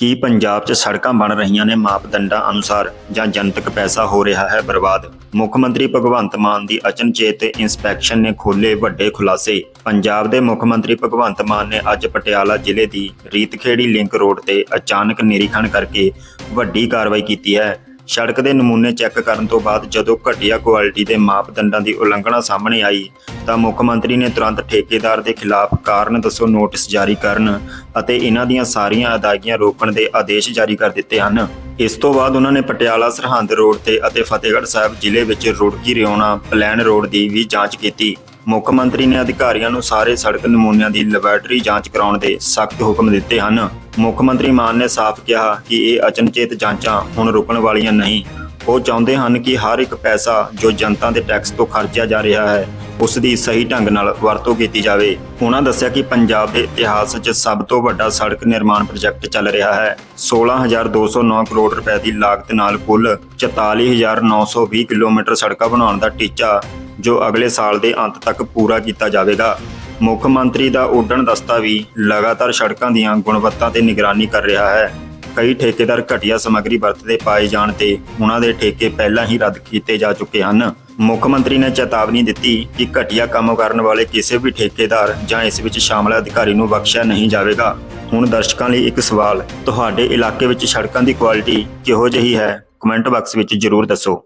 ਕੀ ਪੰਜਾਬ 'ਚ ਸੜਕਾਂ ਬਣ ਰਹੀਆਂ ਨੇ ਮਾਪਦੰਡਾਂ ਅਨੁਸਾਰ ਜਾਂ ਜਨਤਕ ਪੈਸਾ ਹੋ ਰਿਹਾ ਹੈ ਬਰਬਾਦ? ਮੁੱਖ ਮੰਤਰੀ ਭਗਵੰਤ ਮਾਨ ਦੀ ਅਚਨਚੇਤ ਇਨਸਪੈਕਸ਼ਨ ਨੇ ਖੋਲੇ ਵੱਡੇ ਖੁਲਾਸੇ। ਪੰਜਾਬ ਦੇ ਮੁੱਖ ਮੰਤਰੀ ਭਗਵੰਤ ਮਾਨ ਨੇ ਅੱਜ ਪਟਿਆਲਾ ਜ਼ਿਲ੍ਹੇ ਦੀ ਰੀਤਖੇੜੀ ਲਿੰਕ ਰੋਡ ਤੇ ਅਚਾਨਕ ਨਿਰੀਖਣ ਕਰਕੇ ਵੱਡੀ ਕਾਰਵਾਈ ਕੀਤੀ ਹੈ। ਸੜਕ ਦੇ ਨਮੂਨੇ ਚੈੱਕ ਕਰਨ ਤੋਂ ਬਾਅਦ ਜਦੋਂ ਘਟੀਆ ਕੁਆਲਿਟੀ ਦੇ ਮਾਪਦੰਡਾਂ ਦੀ ਉਲੰਘਣਾ ਸਾਹਮਣੇ ਆਈ, ਤਾਂ ਮੁੱਖ ਮੰਤਰੀ ਨੇ ਤੁਰੰਤ ਠੇਕੇਦਾਰ ਦੇ ਖਿਲਾਫ ਕਾਰਨ ਦੱਸੋ ਨੋਟਿਸ ਜਾਰੀ ਕਰਨ ਅਤੇ ਇਹਨਾਂ ਦੀਆਂ ਸਾਰੀਆਂ ਅਦਾਇਗੀਆਂ ਰੋਕਣ ਦੇ ਆਦੇਸ਼ ਜਾਰੀ ਕਰ ਦਿੱਤੇ ਹਨ। ਇਸ ਤੋਂ ਬਾਅਦ ਉਹਨਾਂ ਨੇ ਪਟਿਆਲਾ, ਸਰਹੰਦ ਰੋਡ ਤੇ ਅਤੇ ਫਤਿਹਗੜ੍ਹ ਸਾਹਿਬ ਜ਼ਿਲ੍ਹੇ ਵਿੱਚ ਰੁੜਕੀ ਰਿਉਣਾ ਪਲਾਨ ਰੋਡ ਦੀ ਵੀ ਜਾਂਚ ਕੀਤੀ। ਮੁੱਖ ਮੰਤਰੀ ਨੇ ਅਧਿਕਾਰੀਆਂ ਨੂੰ ਸਾਰੇ ਸੜਕ ਨਮੂਨਿਆਂ ਦੀ ਲੈਬਾਰਟਰੀ ਜਾਂਚ ਕਰਾਉਣ ਦੇ ਸਖਤ ਹੁਕਮ ਦਿੱਤੇ ਹਨ। ਮੁੱਖ ਮੰਤਰੀ ਮਾਨ ਨੇ ਸਾਫ਼ ਕਿਹਾ ਕਿ ਇਹ ਅਚਨਚੇਤ ਜਾਂਚਾਂ ਹੁਣ ਰੁਕਣ ਵਾਲੀਆਂ ਨਹੀਂ। ਉਹ ਚਾਹੁੰਦੇ ਹਨ ਕਿ ਹਰ ਇੱਕ ਪੈਸਾ ਜੋ ਜਨਤਾ ਦੇ ਟੈਕਸ ਤੋਂ ਖਰਚਿਆ ਜਾ ਰਿਹਾ ਹੈ, ਉਸ ਦੀ ਸਹੀ ਢੰਗ ਨਾਲ ਵਰਤੋਂ ਕੀਤੀ ਜਾਵੇ। ਉਹਨਾਂ ਦੱਸਿਆ ਕਿ ਪੰਜਾਬ ਦੇ ਇਤਿਹਾਸ 'ਚ ਸਭ ਤੋਂ ਵੱਡਾ ਸੜਕ ਨਿਰਮਾਣ ਪ੍ਰੋਜੈਕਟ ਚੱਲ ਰਿਹਾ ਹੈ। 16209 ਕਰੋੜ ਰੁਪਏ ਦੀ ਲਾਗਤ ਨਾਲ ਕੁੱਲ 44920 ਕਿਲੋਮੀਟਰ ਸੜਕਾਂ ਬਣਾਉਣ ਦਾ ਟੀਚਾ ਜੋ ਅਗਲੇ ਸਾਲ ਦੇ ਅੰਤ ਤੱਕ ਪੂਰਾ ਕੀਤਾ ਜਾਵੇਗਾ। ਮੁੱਖ ਮੰਤਰੀ ਦਾ ਉੱਡਣ ਦਸਤਾ ਵੀ ਲਗਾਤਾਰ ਸੜਕਾਂ ਦੀਆਂ ਗੁਣਵੱਤਾ ਤੇ ਨਿਗਰਾਨੀ ਕਰ ਰਿਹਾ ਹੈ। ਕਈ ਠੇਕੇਦਾਰ ਘਟੀਆ ਸਮੱਗਰੀ ਵਰਤਦੇ ਪਾਏ ਜਾਣ ਤੇ ਉਹਨਾਂ ਦੇ ਠੇਕੇ ਪਹਿਲਾਂ ਹੀ ਰੱਦ ਕੀਤੇ ਜਾ ਚੁੱਕੇ ਹਨ। ਮੁੱਖ ਮੰਤਰੀ ਨੇ ਚੇਤਾਵਨੀ ਦਿੱਤੀ ਕਿ ਘਟੀਆ ਕੰਮ ਕਰਨ ਵਾਲੇ ਕਿਸੇ ਵੀ ਠੇਕੇਦਾਰ ਜਾਂ ਇਸ ਵਿੱਚ ਸ਼ਾਮਲ ਅਧਿਕਾਰੀ ਨੂੰ ਬਖਸ਼ਿਆ ਨਹੀਂ ਜਾਵੇਗਾ। ਹੁਣ ਦਰਸ਼ਕਾਂ ਲਈ ਇੱਕ ਸਵਾਲ, ਤੁਹਾਡੇ ਇਲਾਕੇ ਵਿੱਚ ਸੜਕਾਂ ਦੀ ਕੁਆਲਿਟੀ ਕਿਹੋ ਜਿਹੀ ਹੈ? ਕਮੈਂਟ ਬਾਕਸ ਵਿੱਚ ਜ਼ਰੂਰ ਦੱਸੋ।